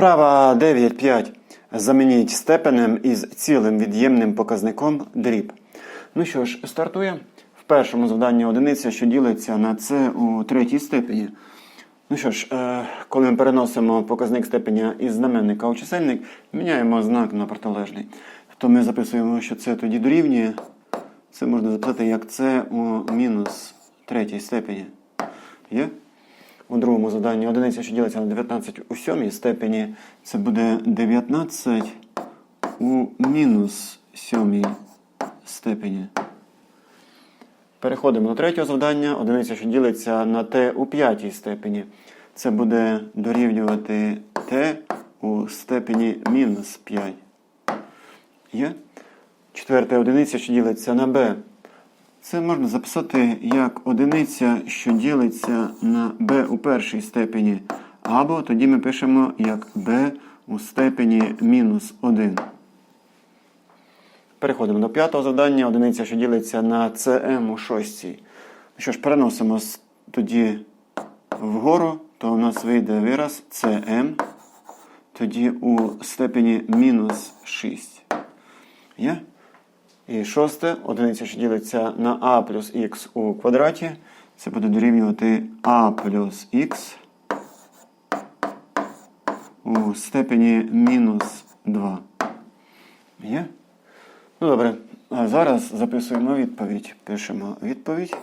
Вправа 9.5. Замініть степенем із цілим від'ємним показником дріб. Ну що ж, стартує. В першому завданні одиниця, що ділиться на це у третій степені. Ну що ж, е, коли ми переносимо показник степеня із знаменника у чисельник, міняємо знак на протилежний. То ми записуємо, що це тоді дорівнює. Це можна записати як це у мінус третій степені. Є? У другому заданні одиниця, що ділиться на 19 у сьомій степені, це буде 19 у мінус сьомій степені. Переходимо до третього завдання. Одиниця, що ділиться на t у п'ятій степені. Це буде дорівнювати t у степені мінус 5. Є? Четверта одиниця, що ділиться на b. Це можна записати як одиниця, що ділиться на b у першій степені. Або тоді ми пишемо як b у степені мінус 1. Переходимо до п'ятого завдання. Одиниця, що ділиться на cm у шостій. Що ж, переносимо тоді вгору, то у нас вийде вираз cm, тоді у степені мінус 6. Є? І шосте, одиниця, що ділиться на а плюс х у квадраті. Це буде дорівнювати а плюс х у степені мінус 2. Є? Ну добре. А зараз записуємо відповідь. Пишемо відповідь.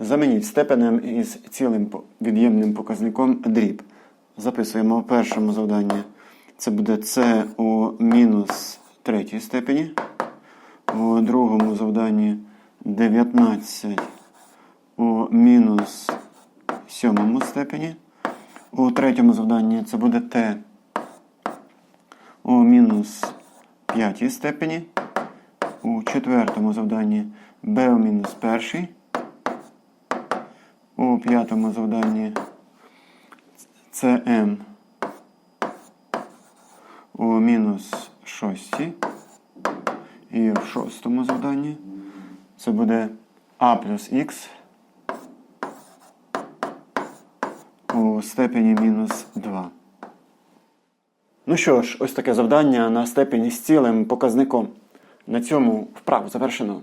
Замініть степенем із цілим від'ємним показником дріб. Записуємо в першому завданні. Це буде c у мінус третій степені. У другому завданні 19 у мінус сьомому степені. У третьому завданні це буде t у мінус п'ятій степені. У четвертому завданні b у мінус першій. У п'ятому завданні cm у мінус шостій. І в шостому завданні це буде а плюс х у степені мінус 2. Ну що ж, ось таке завдання на степені з цілим показником. На цьому вправу завершено.